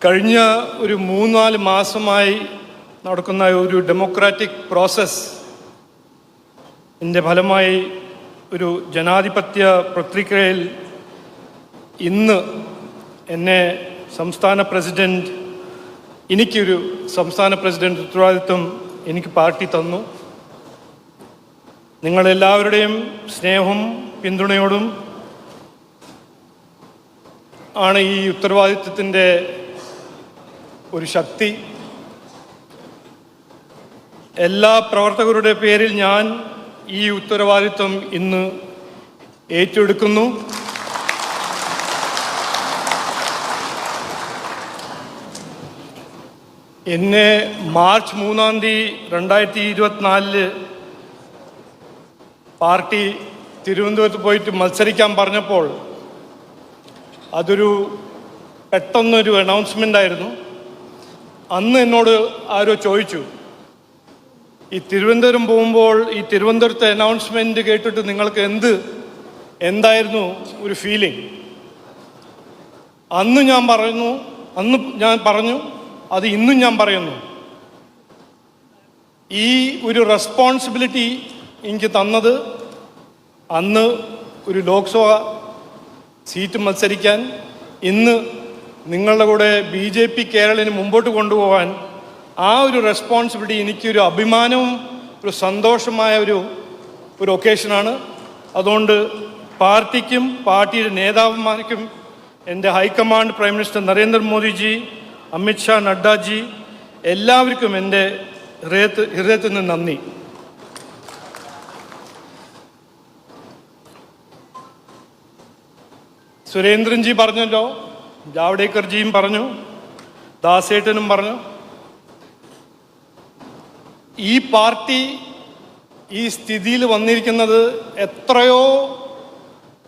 കഴിഞ്ഞ ഒരു മൂന്നാൽ മാസമായി നടക്കുന്ന ഒരു ഡെമോക്രാറ്റിക് പ്രോസസ് ഇതിന്റെ ഫലമായി ഒരു ജനാധിപത്യ പ്രക്രിയയിൽ ഇന്ന് എന്നെ സംസ്ഥാന പ്രസിഡന്റ് എനിക്കൊരു സംസ്ഥാന പ്രസിഡന്റ് ഉത്തരവാദിത്വം എനിക്ക് പാർട്ടി തന്നു. നിങ്ങളെല്ലാവരുടെയും സ്നേഹവും പിന്തുണയോടും ആണ് ഈ ഉത്തരവാദിത്വത്തിന്റെ ഒരു ശക്തി. എല്ലാ പ്രവർത്തകരുടെ പേരിൽ ഞാൻ ഈ ഉത്തരവാദിത്വം ഇന്ന് ഏറ്റെടുക്കുന്നു. എന്നെ മാർച്ച് മൂന്നാം തീയതി രണ്ടായിരത്തി ഇരുപത്തിനാലിൽ പാർട്ടി തിരുവനന്തപുരത്ത് പോയിട്ട് മത്സരിക്കാൻ പറഞ്ഞപ്പോൾ അതൊരു പെട്ടെന്നൊരു അനൗൺസ്മെന്റ് ആയിരുന്നു. അന്ന് എന്നോട് ആരോ ചോദിച്ചു ഈ തിരുവനന്തപുരം പോകുമ്പോൾ ഈ തിരുവനന്തപുരത്തെ അനൗൺസ്മെന്റ് കേട്ടിട്ട് നിങ്ങൾക്ക് എന്ത് എന്തായിരുന്നു ഒരു ഫീലിംഗ് അന്ന് ഞാൻ പറയുന്നു അന്ന് ഞാൻ പറഞ്ഞു അത് ഇന്നും ഞാൻ പറയുന്നു. ഈ ഒരു റെസ്പോൺസിബിലിറ്റി എനിക്ക് തന്നത് അന്ന് ഒരു ലോക്സഭ സീറ്റ് മത്സരിക്കാൻ ഇന്ന് നിങ്ങളുടെ കൂടെ ബി ജെ പി കേരളിന് മുമ്പോട്ട് കൊണ്ടുപോകാൻ ആ ഒരു റെസ്പോൺസിബിലിറ്റി എനിക്കൊരു അഭിമാനവും ഒരു സന്തോഷമായ ഒരു ഒരു ഒക്കേഷനാണ് അതുകൊണ്ട് പാർട്ടിക്കും പാർട്ടിയുടെ നേതാവന്മാർക്കും എന്റെ high command prime minister Narendra Modi ji Amit Shah Nadda ji എല്ലാവർക്കും എന്റെ ഹൃദയത്ത് ഹൃദയത്തിൽ നിന്ന് നന്ദി. സുരേന്ദ്രൻജി പറഞ്ഞല്ലോ ജാവ്ഡേക്കർജിയും പറഞ്ഞു ദാസേട്ടനും പറഞ്ഞു ഈ പാർട്ടി ഈ സ്ഥിതിയിൽ വന്നിരിക്കുന്നത് എത്രയോ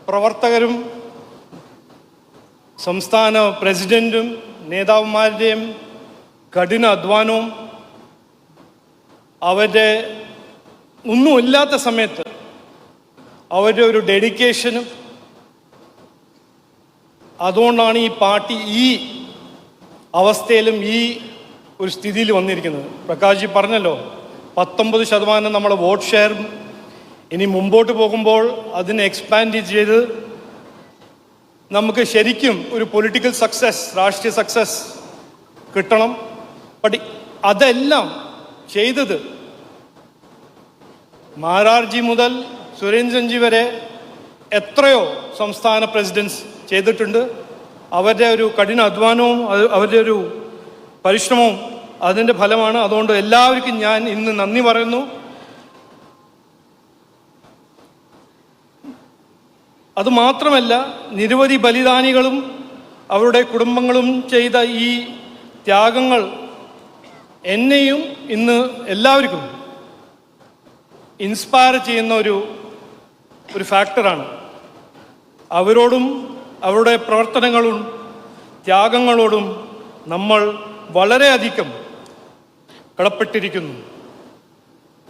പ്രവർത്തകരും സംസ്ഥാന പ്രസിഡന്റും നേതാവുമാരുടെയും കഠിന അധ്വാനവും അവരുടെ ഒന്നുമില്ലാത്ത സമയത്ത് അവരുടെ ഒരു ഡെഡിക്കേഷനും അതുകൊണ്ടാണ് ഈ പാർട്ടി ഈ അവസ്ഥയിലും ഈ ഒരു സ്ഥിതിയിൽ വന്നിരിക്കുന്നത്. പ്രകാശ്ജി പറഞ്ഞല്ലോ പത്തൊമ്പത് ശതമാനം നമ്മൾ വോട്ട് ഷെയർ ഇനി മുമ്പോട്ട് പോകുമ്പോൾ അതിനെ എക്സ്പാൻഡ് ചെയ്ത് നമുക്ക് ശരിക്കും ഒരു പൊളിറ്റിക്കൽ സക്സസ് രാഷ്ട്രീയ സക്സസ് കിട്ടണം. ബട്ട് അതെല്ലാം ചെയ്തത് മാരാർജി മുതൽ സുരേന്ദ്രൻജി വരെ എത്രയോ സംസ്ഥാന പ്രസിഡൻസ് ചെയ്തിട്ടുണ്ട്. അവരുടെ ഒരു കഠിന അധ്വാനവും അവരുടെ ഒരു പരിശ്രമവും അതിന്റെ ഫലമാണ്. അതുകൊണ്ട് എല്ലാവർക്കും ഞാൻ ഇന്ന് നന്ദി പറയുന്നു. അതുമാത്രമല്ല നിരവധി ബലിദാനികളും അവരുടെ കുടുംബങ്ങളും ചെയ്ത ഈ ത്യാഗങ്ങൾ എന്നെയും ഇന്ന് എല്ലാവർക്കും ഇൻസ്പയർ ചെയ്യുന്ന ഒരു ഒരു ഫാക്ടറാണ് അവരോടും അവരുടെ പ്രവർത്തനങ്ങളും ത്യാഗങ്ങളോടും നമ്മൾ വളരെയധികം കടപ്പെട്ടിരിക്കുന്നു.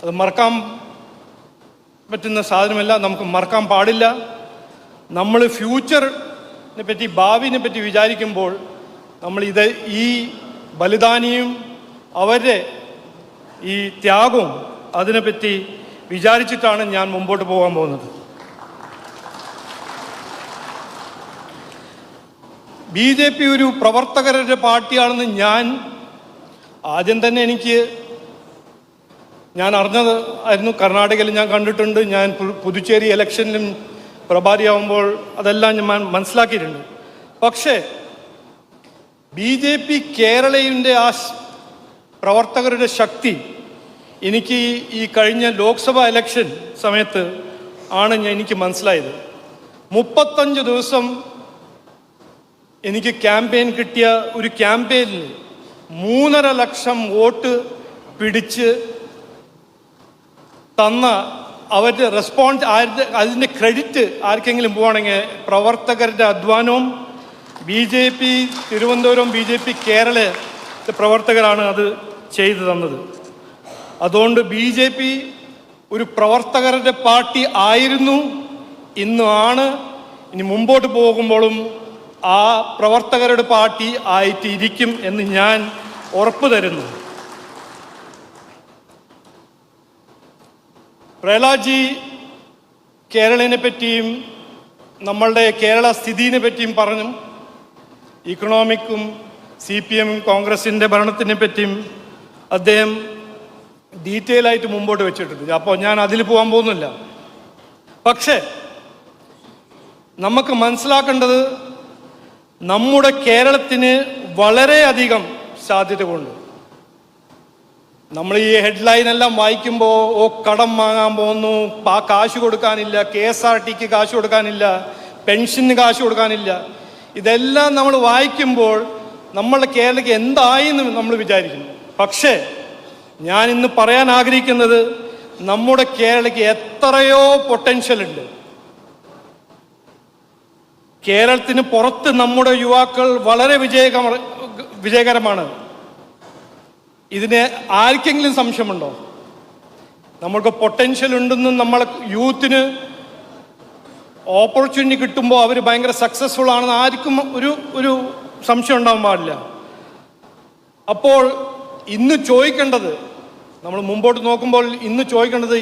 അത് മറക്കാൻ പറ്റുന്ന സാധനമല്ല നമുക്ക് മറക്കാൻ പാടില്ല. നമ്മൾ ഫ്യൂച്ചറിനെ പറ്റി ഭാവിനെ പറ്റി വിചാരിക്കുമ്പോൾ നമ്മൾ ഇത് ഈ ബലിദാനിയും അവരുടെ ഈ ത്യാഗവും അതിനെപ്പറ്റി വിചാരിച്ചിട്ടാണ് ഞാൻ മുമ്പോട്ട് പോകാൻ പോകുന്നത്. ബി ജെ പി ഒരു പ്രവർത്തകരുടെ പാർട്ടിയാണെന്ന് ഞാൻ ആദ്യം തന്നെ എനിക്ക് ഞാൻ അറിഞ്ഞത് ആയിരുന്നു. കർണാടകയിൽ ഞാൻ കണ്ടിട്ടുണ്ട്. ഞാൻ പുതുച്ചേരി ഇലക്ഷനിലും പ്രഭാരിയാവുമ്പോൾ അതെല്ലാം ഞാൻ മനസ്സിലാക്കിയിട്ടുണ്ട്. പക്ഷേ ബി ജെ പി കേരളയുടെ ആ പ്രവർത്തകരുടെ ശക്തി എനിക്ക് ഈ- കഴിഞ്ഞ ലോക്സഭാ ഇലക്ഷൻ സമയത്ത് ആണ് എനിക്ക് മനസ്സിലായത്. മുപ്പത്തഞ്ച് ദിവസം എനിക്ക് ക്യാമ്പയിൻ കിട്ടിയ ഒരു ക്യാമ്പയിനിൽ മൂന്നര ലക്ഷം വോട്ട് പിടിച്ച് തന്ന അവരുടെ റെസ്പോൺസ് അതിന്റെ ക്രെഡിറ്റ് ആർക്കെങ്കിലും പോവാണെങ്കിൽ പ്രവർത്തകരുടെ അധ്വാനവും B J P Thiruvananthapuram B J P Kerala പ്രവർത്തകരാണ് അത് ചെയ്തു തന്നത്. അതുകൊണ്ട് ബി ജെ പി ഒരു പ്രവർത്തകരുടെ പാർട്ടി ആയിരുന്നു. ഇന്നും ആണ് ഇനി മുമ്പോട്ട് പോകുമ്പോഴും ആ പ്രവർത്തകരുടെ പാർട്ടി ആയിട്ടിരിക്കും എന്ന് ഞാൻ ഉറപ്പു തരുന്നു. പ്രഹ്ലാദ്ജി കേരളിനെ പറ്റിയും നമ്മളുടെ കേരള സ്ഥിതിനെ പറ്റിയും പറഞ്ഞു. ഇക്കണോമിക്കും സി പി എം കോൺഗ്രസിന്റെ ഭരണത്തിനെ പറ്റിയും അദ്ദേഹം ഡീറ്റെയിൽ ആയിട്ട് മുമ്പോട്ട് വെച്ചിട്ടുണ്ട്. അപ്പോൾ ഞാൻ അതിൽ പോകാൻ പോകുന്നില്ല. പക്ഷേ നമുക്ക് മനസ്സിലാക്കേണ്ടത് നമ്മുടെ കേരളത്തിന് വളരെയധികം സാധ്യതകളുണ്ട്. നമ്മൾ ഈ ഹെഡ്ലൈൻ എല്ലാം വായിക്കുമ്പോൾ ഓ കടം വാങ്ങാൻ പോകുന്നു ആ കാശ് കൊടുക്കാനില്ല കെ എസ് ആർ ടിക്ക് കാശ് കൊടുക്കാനില്ല പെൻഷന് കാശ് കൊടുക്കാനില്ല. ഇതെല്ലാം നമ്മൾ വായിക്കുമ്പോൾ നമ്മളുടെ കേരളക്ക് എന്തായി എന്ന് നമ്മൾ വിചാരിക്കുന്നു. പക്ഷേ ഞാൻ ഇന്ന് പറയാൻ ആഗ്രഹിക്കുന്നത് നമ്മുടെ കേരളക്ക് എത്രയോ പൊട്ടൻഷ്യൽ ഉണ്ട്. കേരളത്തിന് പുറത്ത് നമ്മുടെ യുവാക്കൾ വളരെ വിജയകര വിജയകരമാണ്. ഇതിന് ആർക്കെങ്കിലും സംശയമുണ്ടോ? നമ്മൾക്ക് പൊട്ടൻഷ്യൽ ഉണ്ടെന്നും നമ്മളെ യൂത്തിന് ഓപ്പർച്യൂണിറ്റി കിട്ടുമ്പോൾ അവർ ഭയങ്കര സക്സസ്ഫുൾ ആണെന്ന് ആർക്കും ഒരു ഒരു സംശയം ഉണ്ടാവാൻ പാടില്ല. അപ്പോൾ ഇന്ന് ചോദിക്കേണ്ടത് നമ്മൾ മുമ്പോട്ട് നോക്കുമ്പോൾ ഇന്ന് ചോദിക്കേണ്ടത്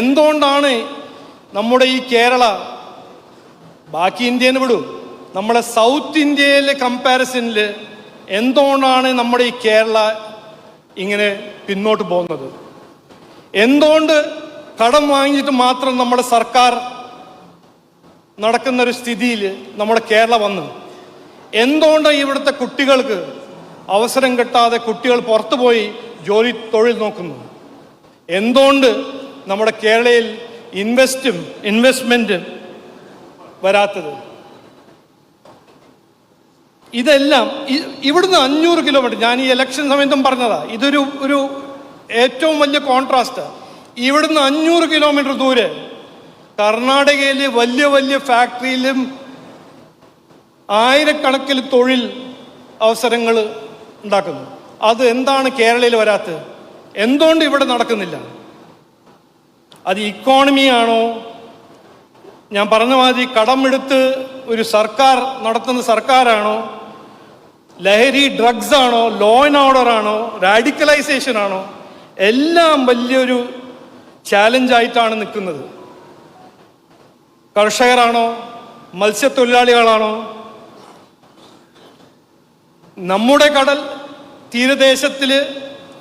എന്തുകൊണ്ടാണ് നമ്മുടെ ഈ കേരള ബാക്കി ഇന്ത്യന് വിടും. നമ്മളെ സൗത്ത് ഇന്ത്യയിലെ കമ്പാരിസണിൽ എന്തുകൊണ്ടാണ് നമ്മുടെ ഈ കേരള ഇങ്ങനെ പിന്നോട്ട് പോകുന്നത്? എന്തുകൊണ്ട് കടം വാങ്ങിയിട്ട് മാത്രം നമ്മുടെ സർക്കാർ നടക്കുന്ന ഒരു സ്ഥിതിയിൽ നമ്മുടെ കേരള വന്നു? എന്തുകൊണ്ട് ഇവിടുത്തെ കുട്ടികൾക്ക് അവസരം കിട്ടാതെ കുട്ടികൾ പുറത്തു പോയി ജോലി തൊഴിൽ നോക്കുന്നു? എന്തുകൊണ്ട് നമ്മുടെ കേരളയിൽ ഇൻവെസ്റ്റും ഇൻവെസ്റ്റ്മെന്റും വരാത്തത്. ഇതെല്ലാം ഇവിടുന്ന് അഞ്ഞൂറ് കിലോമീറ്റർ ഞാൻ ഈ ഇലക്ഷൻ സമയത്തും പറഞ്ഞതാ ഇതൊരു ഒരു ഏറ്റവും വലിയ കോൺട്രാസ്റ്റ് ഇവിടുന്ന് അഞ്ഞൂറ് കിലോമീറ്റർ ദൂരെ കർണാടകയിലെ വലിയ വലിയ ഫാക്ടറിയിലും ആയിരക്കണക്കിന് തൊഴിൽ അവസരങ്ങൾ ഉണ്ടാക്കുന്നു. അത് എന്താണ് കേരളയിൽ വരാത്തത്? എന്തുകൊണ്ട് ഇവിടെ നടക്കുന്നില്ല? അത് ഇക്കോണമിയാണോ ഞാൻ പറഞ്ഞ മാതിരി കടമെടുത്ത് ഒരു സർക്കാർ നടത്തുന്ന സർക്കാരാണോ? ലഹരി ഡ്രഗ്സ് ആണോ? ലോ ആൻഡ് ഓർഡർ ആണോ? റാഡിക്കലൈസേഷൻ ആണോ? എല്ലാം വലിയൊരു ചാലഞ്ചായിട്ടാണ് നിൽക്കുന്നത്. കർഷകരാണോ? മത്സ്യത്തൊഴിലാളികളാണോ? നമ്മുടെ കടൽ തീരദേശത്തിൽ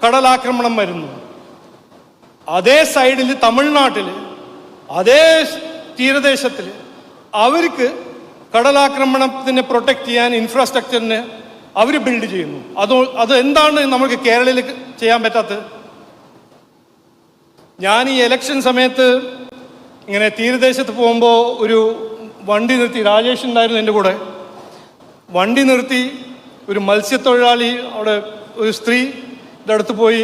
കടലാക്രമണം വരുന്നു. അതേ സൈഡിൽ തമിഴ്നാട്ടിൽ അതേ തീരദേശത്തിൽ അവർക്ക് കടലാക്രമണത്തിനെ പ്രൊട്ടക്ട് ചെയ്യാൻ ഇൻഫ്രാസ്ട്രക്ചറിന് അവർ ബിൽഡ് ചെയ്യുന്നു. അത് അത് എന്താണ് നമുക്ക് കേരളയിൽ ചെയ്യാൻ പറ്റാത്തത്? ഞാൻ ഈ എലക്ഷൻ സമയത്ത് ഇങ്ങനെ തീരദേശത്ത് പോകുമ്പോൾ ഒരു വണ്ടി നിർത്തി രാജേഷ് ഉണ്ടായിരുന്നു എന്റെ കൂടെ. വണ്ടി നിർത്തി ഒരു മത്സ്യത്തൊഴിലാളി അവിടെ ഒരു സ്ത്രീ അടുത്ത് പോയി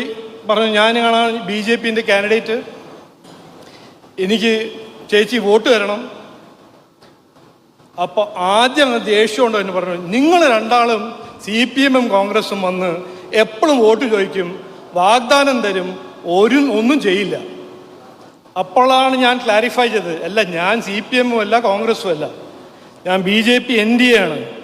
പറഞ്ഞു ഞാൻ കാണാൻ ബി ജെ പിന്റെ കാൻഡിഡേറ്റ് എനിക്ക് ചേച്ചി വോട്ട് തരണം. അപ്പോൾ ആദ്യം ദേഷ്യമുണ്ടോ എന്ന് പറഞ്ഞു. നിങ്ങൾ രണ്ടാളും സി പി എമ്മും കോൺഗ്രസും വന്ന് എപ്പോഴും വോട്ട് ചോദിക്കും. വാഗ്ദാനം തരും. ഒരു ഒന്നും ചെയ്യില്ല. അപ്പോഴാണ് ഞാൻ ക്ലാരിഫൈ ചെയ്തത്. അല്ല ഞാൻ സി പി എമ്മും അല്ല കോൺഗ്രസും അല്ല. ഞാൻ B J P N D A ആണ്.